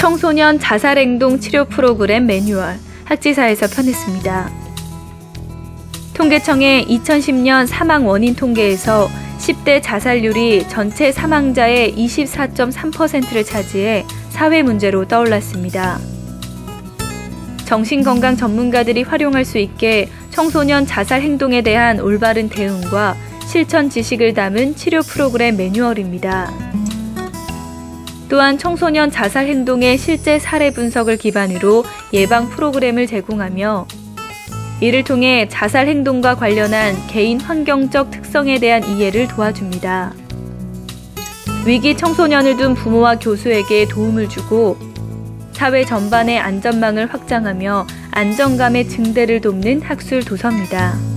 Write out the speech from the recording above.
청소년 자살행동 치료 프로그램 매뉴얼 학지사에서 편했습니다. 통계청의 2010년 사망 원인 통계에서 10대 자살률이 전체 사망자의 24.3%를 차지해 사회 문제로 떠올랐습니다. 정신건강 전문가들이 활용할 수 있게 청소년 자살 행동에 대한 올바른 대응과 실천 지식을 담은 치료 프로그램 매뉴얼입니다. 또한 청소년 자살 행동의 실제 사례 분석을 기반으로 예방 프로그램을 제공하며 이를 통해 자살 행동과 관련한 개인 환경적 특성에 대한 이해를 도와줍니다. 위기 청소년을 둔 부모와 교수에게 도움을 주고 사회 전반의 안전망을 확장하며 안정감의 증대를 돕는 학술 도서입니다.